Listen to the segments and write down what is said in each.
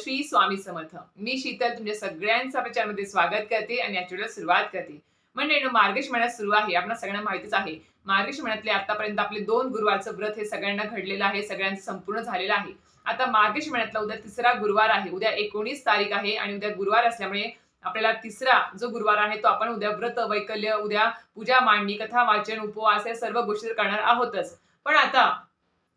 श्री स्वामी समर्थ. मी शीतल तुमच्या सगळ्यांचं आपल्या चॅनलमध्ये स्वागत करते आणि या सुरुवात करते. म्हणजे मार्गेश महिन्यात सुरू आहे. आपल्या सगळ्यांना माहितीच आहे. मार्गेश महिन्यातले आतापर्यंत आपले दोन गुरुवारचं व्रत हे सगळ्यांना घडलेलं आहे. सगळ्यांचं संपूर्ण झालेलं आहे. आता मार्गेश महिन्यातला उद्या तिसरा गुरुवार आहे. उद्या एकोणीस तारीख आहे आणि उद्या गुरुवार असल्यामुळे आपल्याला तिसरा जो गुरुवार आहे तो आपण उद्या व्रत वैकल्य उद्या पूजा मांडणी कथा वाचन उपवास या सर्व गोष्टी करणार आहोतच. पण आता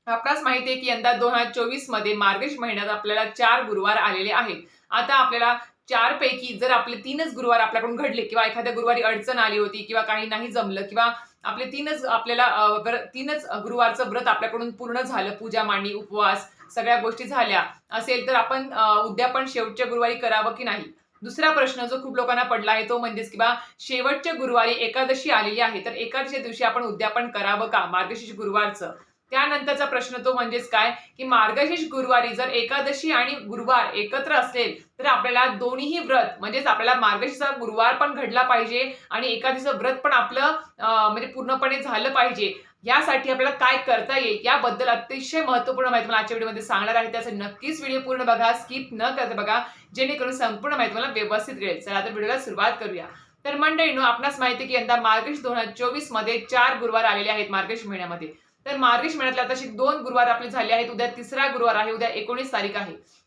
आपणास माहिती आहे की यंदा दोन हजार चोवीसमध्ये मार्गश महिन्यात आपल्याला चार गुरुवार आलेले आहेत. आता आपल्याला चार पैकी जर आपले तीनच गुरुवार आपल्याकडून घडले किंवा एखाद्या गुरुवारी अडचण आली होती किंवा काही नाही जमलं किंवा आपले तीनच आपल्याला तीनच गुरुवारचं व्रत आपल्याकडून पूर्ण झालं पूजा मांडणी उपवास सगळ्या गोष्टी झाल्या असेल तर आपण उद्या उद्यापन शेवटच्या गुरुवारी करावं की नाही? दुसरा प्रश्न जो खूप लोकांना पडला आहे तो म्हणजेच की बा शेवटच्या गुरुवारी एकादशी आलेली आहे तर एकादशी दिवशी आपण उद्यापन करावं का? मार्गशीर्ष गुरुवारचं. त्यानंतरचा प्रश्न तो म्हणजेच काय? की मार्गशीर्ष गुरुवारी जर एकादशी आणि गुरुवार एकत्र असेल तर आपल्याला दोन्हीही व्रत म्हणजेच आपल्याला मार्गशीर्षचा गुरुवार पण घडला पाहिजे आणि एकादशीचं व्रत पण आपलं म्हणजे पूर्णपणे झालं पाहिजे. यासाठी आपल्याला काय करता येईल? याबद्दल अतिशय महत्त्वपूर्ण माहिती मला आजच्या व्हिडिओमध्ये सांगणार आहे. त्याचं नक्कीच व्हिडिओ पूर्ण बघा स्किप न करता बघा जेणेकरून संपूर्ण माहिती मला व्यवस्थित मिळेल चला आता व्हिडिओला सुरुवात करूया. तर मंडळीनो आपणास माहिती की यंदा मार्गशीर्ष दोन हजार चोवीसमध्ये चार गुरुवार आलेले आहेत मार्गशीर्ष महिन्यामध्ये. तर मार्गशीर्ष महिन्यातले आता दोन गुरुवार आपले झाले आहेत. उद्या तिसरा गुरुवार आहे. उद्या एकोणीस तारीख आहे.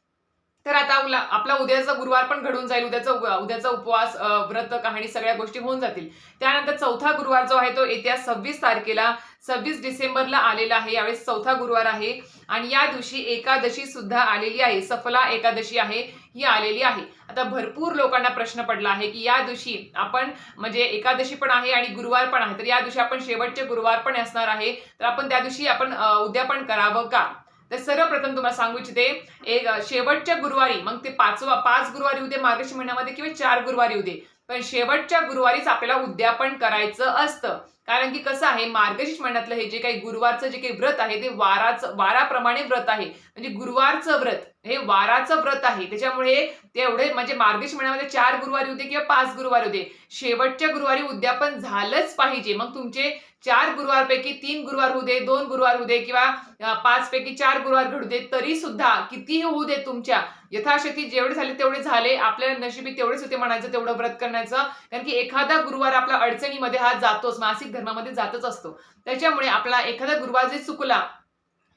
तर आता उला- आपला उद्याचा गुरुवार पण घडून जाईल. उद्याचा उद्याचा उपवास व्रत कहाणी सगळ्या गोष्टी होऊन जातील. त्यानंतर चौथा गुरुवार जो आहे तो येत्या सव्वीस तारखेला सव्वीस डिसेंबरला आलेला आहे. यावेळेस चौथा गुरुवार आहे. आणि या दिवशी एकादशी सुद्धा आलेली आहे. सफला एकादशी आहे. ही आलेली आहे. आता भरपूर लोकांना प्रश्न पडला आहे की या दिवशी आपण म्हणजे एकादशी पण आहे आणि गुरुवार पण आहे तर या दिवशी आपण शेवटचे गुरुवार पण असणार आहे. तर आपण त्या दिवशी आपण उद्यापन करावं का? तर सर्वप्रथम तुम्हाला सांगू इच्छिते एक शेवटच्या गुरुवारी मग ते पाचवा पाच गुरुवारी उदे मार्गशीर्ष महिन्यामध्ये किंवा चार गुरुवारी उदे पण शेवटच्या गुरुवारीच आपल्याला उद्यापन करायचं असतं. कारण की कसं आहे मार्गशीर्ष महिन्यातलं हे जे काही गुरुवारचं जे काही व्रत आहे ते वाराचं वाराप्रमाणे व्रत आहे. म्हणजे गुरुवारचं व्रत हे वाराचं व्रत आहे. त्याच्यामुळे ते एवढे म्हणजे मार्गशीर्ष महिन्यामध्ये चार गुरुवारी होते किंवा पाच गुरुवारी होते. शेवटच्या गुरुवारी उद्यापन झालंच पाहिजे. मग तुमचे चार गुरुवारपैकी तीन गुरुवार होऊ दे दोन गुरुवार होऊ दे किंवा पाच पैकी चार गुरुवार घडू दे तरी सुद्धा कितीही होऊ दे तुमच्या यथाशक्ती जेवढे झाले तेवढे झाले आपल्या नशिबी तेवढेच होते म्हणायचं तेवढं व्रत करण्याचं. कारण की एखादा गुरुवार आपला अडचणीमध्ये हा जातोच मासिक धर्मामध्ये जातच असतो. त्याच्यामुळे आपला एखादा गुरुवार जे चुकला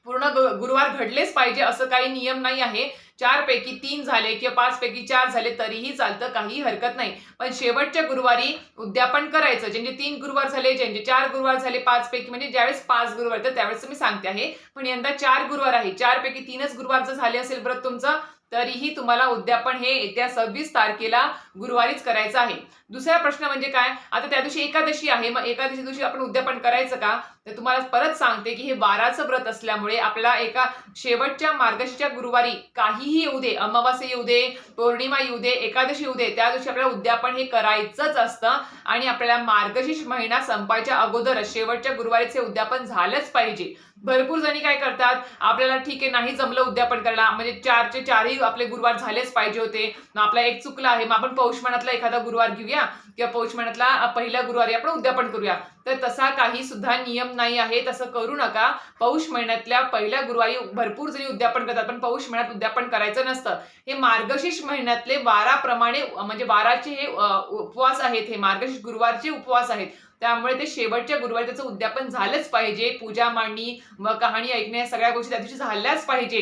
पूर्ण गुरुवार घडलेच पाहिजे असं काही नियम नाही आहे. चार पैकी तीन झाले किंवा पाच पैकी चार झाले तरीही चालतं काही हरकत नाही. पण शेवटच्या गुरुवारी उद्यापन करायचं ज्यांचे तीन गुरुवार झाले ज्यांचे चार गुरुवार झाले पाच पैकी म्हणजे ज्यावेळेस पाच गुरुवार तर त्यावेळेस मी सांगते आहे. पण यंदा चार गुरुवार आहे. चार पैकी तीनच गुरुवार जर झाले असेल व्रत तुमचं तरीही तुम्हाला उद्यापन हे येत्या सव्वीस तारखेला गुरुवारीच करायचं आहे. दुसरा प्रश्न म्हणजे काय? आता त्या दिवशी एकादशी आहे. मग एकादशी दिवशी आपण उद्यापन करायचं का? तर तुम्हाला परत सांगते की हे बाराचं व्रत असल्यामुळे आपल्याला एका शेवटच्या मार्गशीच्या गुरुवारी काहीही येऊ दे अमावास्या येऊ दे पौर्णिमा येऊ दे एकादशी येऊ दे त्या दिवशी आपल्याला उद्यापन हे करायचंच असतं आणि आपल्याला मार्गशीर्ष महिना संपायच्या अगोदरच शेवटच्या गुरुवारीचे उद्यापन झालंच पाहिजे. भरपूर जणी काय करतात आपल्याला ठीक आहे नाही जमलं उद्यापन करायला. म्हणजे चारचे चारही आपले गुरुवार झालेच पाहिजे होते. आपला एक चुकला आहे मग आपण पौष महिन्यातला एखादा गुरुवार घेऊया किंवा पौष महिन्यातला पहिल्या गुरुवारी आपण उद्यापन करूया. तर तसा काही सुद्धा नियम नाही आहे तसं करू नका. पौष महिन्यातल्या पहिल्या गुरुवारी भरपूर जणी उद्यापन करतात पण पौष महिन्यात उद्यापन करायचं नसतं. हे मार्गशीर्ष महिन्यातले वाराप्रमाणे म्हणजे वाराचे हे उपवास आहेत हे मार्गशीर्ष गुरुवारचे उपवास आहेत. त्यामुळे ते शेवटच्या गुरुवारी त्याचं उद्यापन झालंच पाहिजे. पूजा मांडणी व कहाणी ऐकणे सगळ्या गोष्टी त्या दिवशी झाल्याच पाहिजे.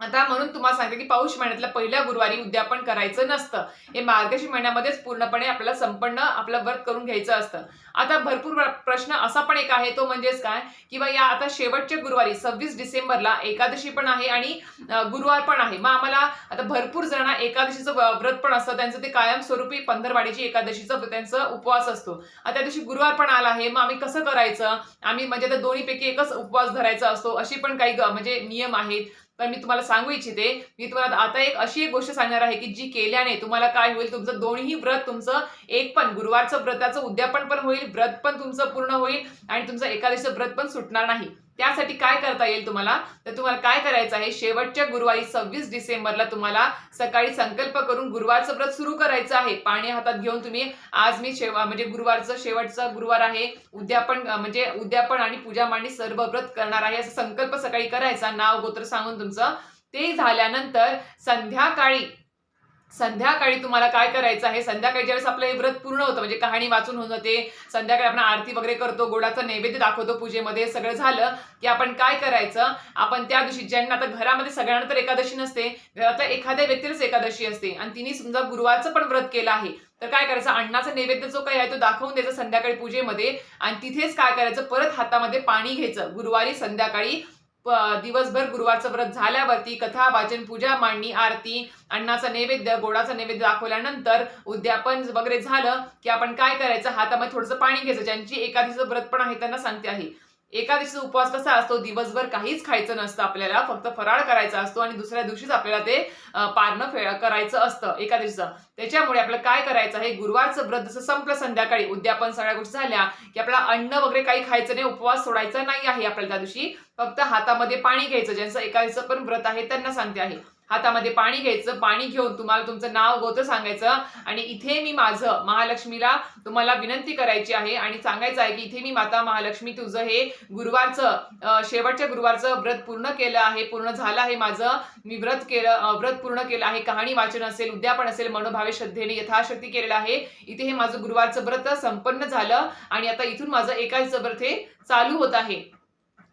आता म्हणून तुम्हाला सांगते की पाऊस महिन्यातल्या पहिल्या गुरुवारी उद्यापन करायचं नसतं. हे मार्गशीर्ष महिन्यामध्येच पूर्णपणे आपल्याला संपन्न आपलं व्रत करून घ्यायचं असतं. आता भरपूर प्रश्न असा पण एक आहे तो म्हणजेच काय? किंवा या आता शेवटच्या गुरुवारी सव्वीस डिसेंबरला एकादशी पण आहे आणि गुरुवार पण आहे. मग आम्हाला आता भरपूर जण एकादशीचं व्रत पण असतं. त्यांचं ते कायमस्वरूपी पंधरवाडीची एकादशीचं त्यांचा उपवास असतो. आता त्या दिवशी गुरुवार पण आला आहे. मग आम्ही कसं करायचं? आम्ही म्हणजे आता दोन्हीपैकी एकच उपवास धरायचा असतो. अशी पण काही ग- म्हणजे नियम आहेत. पण मी तुम्हाला सांगू इच्छिते मी तुम्हाला आता एक अशी एक गोष्ट सांगणार आहे की जी केल्याने तुम्हाला काय होईल तुमचं दोन्ही व्रत तुमचं एक पण गुरुवारचं व्रताचं उद्यापन पण होईल व्रत पण तुमचं पूर्ण होईल आणि तुमचं एकादशीचं व्रत पण सुटणार नाही. त्यासाठी काय करता येईल तुम्हाला? तर तुम्हाला काय करायचं आहे? शेवटच्या गुरुवारी सव्वीस डिसेंबरला तुम्हाला सकाळी संकल्प करून गुरुवारचं व्रत सुरू करायचं आहे. पाणी हातात घेऊन तुम्ही आज मी शेवा म्हणजे गुरुवारचं शेवटचं गुरुवार आहे. उद्यापन म्हणजे उद्यापन आणि पूजा मांडणी सर्व व्रत करणार आहे. असा संकल्प सकाळी करायचा. नाव गोत्र सांगून तुमचं. ते झाल्यानंतर संध्याकाळी संध्याकाळी तुम्हाला काय करायचं आहे? संध्याकाळी ज्यावेळेस आपलं हे व्रत पूर्ण होतं म्हणजे कहाणी वाचून होऊन जाते संध्याकाळी आपण आरती वगैरे करतो गोडाचा नैवेद्य दाखवतो पूजेमध्ये सगळं झालं की आपण काय करायचं? आपण त्या दिवशी ज्यांना आता घरामध्ये सगळ्यांना तर एकादशी नसते घरातल्या एखाद्या व्यक्तीलाच एकादशी असते आणि तिने समजा गुरुवारचं पण व्रत केलं आहे तर काय करायचं? अण्णाचा नैवेद्य जो काही आहे तो दाखवून द्यायचा संध्याकाळी पूजेमध्ये आणि तिथेच काय करायचं? परत हातामध्ये पाणी घ्यायचं गुरुवारी संध्याकाळी दिवसभर गुरुवारचं व्रत झाल्यावरती कथा वाचन पूजा मांडणी आरती अण्णाचा नैवेद्य गोडाचा नैवेद्य दाखवल्यानंतर उद्यापन वगैरे झालं की आपण काय करायचं? हातामध्ये थोडंसं पाणी घ्यायचं ज्यांची एकादशीचं व्रत पण आहे त्यांना सांगते आहे. एकादशीचा उपवास कसा असतो? दिवसभर काहीच खायचं नसतं आपल्याला फक्त फराळ करायचा असतो आणि दुसऱ्या दिवशीच आपल्याला ते पारणं फे करायचं असतं एकादशीचं त्याच्यामुळे आपल्याला काय करायचं आहे? गुरुवारचं व्रत जसं संपलं संध्याकाळी उद्यापन सगळ्या गोष्टी झाल्या की आपल्याला अन्न वगैरे काही खायचं नाही उपवास सोडायचा नाही आहे आपल्याला त्या दिवशी. फक्त हातामध्ये पाणी घ्यायचं ज्यांचं एकादशीचं पण व्रत आहे त्यांना सांगते आहे. हातामध्ये पाणी घ्यायचं पाणी घेऊन तुम्हाला तुमचं नाव गोत्र सांगायचं आणि इथे मी माझं महालक्ष्मीला तुम्हाला विनंती करायची आहे आणि सांगायचं आहे की इथे मी माता महालक्ष्मी तुझं हे गुरुवारचं शेवटच्या गुरुवारचं व्रत पूर्ण केलं आहे पूर्ण झालं आहे माझं. मी व्रत केलं व्रत पूर्ण केलं आहे कहाणी वाचन असेल उद्यापन असेल मनोभावे श्रद्धेने यथाशक्ती केलेलं आहे. इथे हे माझं गुरुवारचं व्रत संपन्न झालं आणि आता इथून माझं एकाच व्रत हे चालू होत आहे.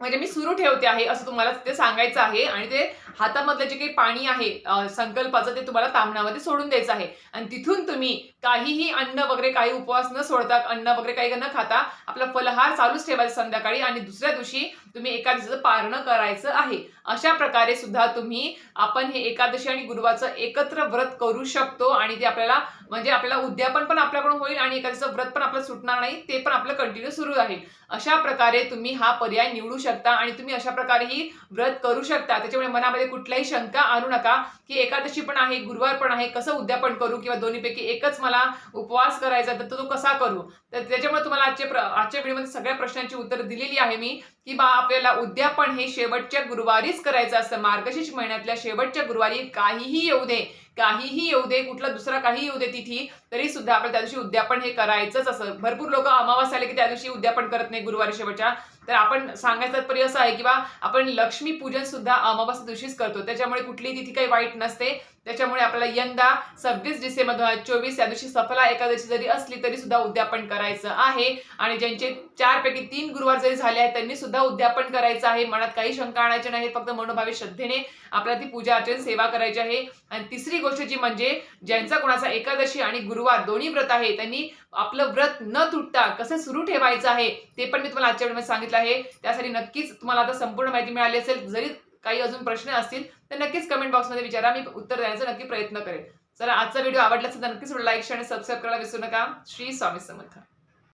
म्हणजे मी सुरू ठेवते आहे असं तुम्हाला ते सांगायचं आहे आणि ते हातामधलं जे काही पाणी आहे संकल्पाचं ते तुम्हाला तामणामध्ये सोडून द्यायचं आहे. आणि तिथून तुम्ही काहीही अन्न वगैरे काही उपवास न सोडता अन्न वगैरे काही न खाता आपला फलहार चालूच ठेवायचा संध्याकाळी आणि दुसऱ्या दिवशी तुम्ही एकादशीचं पारणं करायचं आहे. अशा प्रकारे सुद्धा तुम्ही आपण हे एकादशी आणि गुरुवारचं एकत्र व्रत करू शकतो आणि ते आपल्याला म्हणजे आपल्याला उद्यापन पण आपल्याकडून होईल आणि एकादशीचं व्रत पण आपलं सुटणार नाही ते पण आपलं कंटिन्यू सुरू राहील. अशा प्रकारे तुम्ही हा पर्याय निवडू शकता आणि तुम्ही अशा प्रकारेही व्रत करू शकता. त्याच्यामुळे मनामध्ये कुठल्याही शंका आणू नका. की एकादशी पण आहे गुरुवार पण आहे कसं उद्यापन करू किंवा दोन्हीपैकी एकच मला उपवास करायचा तर तो कसा करू? तर त्याच्यामुळे तुम्हाला आजच्या प्र- आजच्या व्हिडिओमध्ये सगळ्या प्रश्नांची उत्तर दिलेली आहे मी की बा आपल्याला उद्यापन हे शेवटच्या गुरुवारीच करायचं असतं. मार्गशीर्ष महिन्यातल्या शेवटच्या गुरुवारी काहीही येऊ दे. काहीही येऊ दे कुठला दुसरा काही येऊ दे तिथी तरी सुद्धा आपल्याला त्या दिवशी उद्यापन हे करायचंच असं. भरपूर लोक अमावास आले की त्या दिवशी उद्यापन करत नाही गुरुवारी शेवटच्या. तर आपण सांगायचं तात्पर्य असं आहे की बा आपण लक्ष्मी पूजन सुद्धा अमावास्या दिवशीच करतो. त्याच्यामुळे कुठलीही तिथी काही वाईट नसते. त्याच्यामुळे आपल्याला यंदा सव्वीस डिसेंबर दोन हजार चोवीस या दिवशी सफला एकादशी जरी असली तरी सुद्धा उद्यापन करायचं आहे. आणि ज्यांचे चार पैकी तीन गुरुवार जरी झाले आहेत त्यांनी सुद्धा उद्यापन करायचं आहे. मनात काही शंका आणायचे नाही फक्त मनोभावी श्रद्धेने आपल्याला ती पूजा अर्चन सेवा करायची आहे. आणि तिसरी गोष्ट जी म्हणजे ज्यांचा कोणाचा एकादशी आणि गुरुवार दोन्ही व्रत आहे त्यांनी आपलं व्रत न तुटता कसं सुरू ठेवायचं आहे ते पण मी तुम्हाला आजच्या वेळेमध्ये सांगितलं आहे. त्यासाठी नक्कीच तुम्हाला आता संपूर्ण माहिती मिळाली असेल. जरी काही अजून प्रश्न असतील तर नक्कीच कमेंट बॉक्समध्ये विचारा मी उत्तर देण्याचा नक्की प्रयत्न करेन. चला आजचा व्हिडिओ आवडला असेल तर नक्कीच लाईक आणि सबस्क्राईब करायला विसरू नका. श्री स्वामी समर्थ.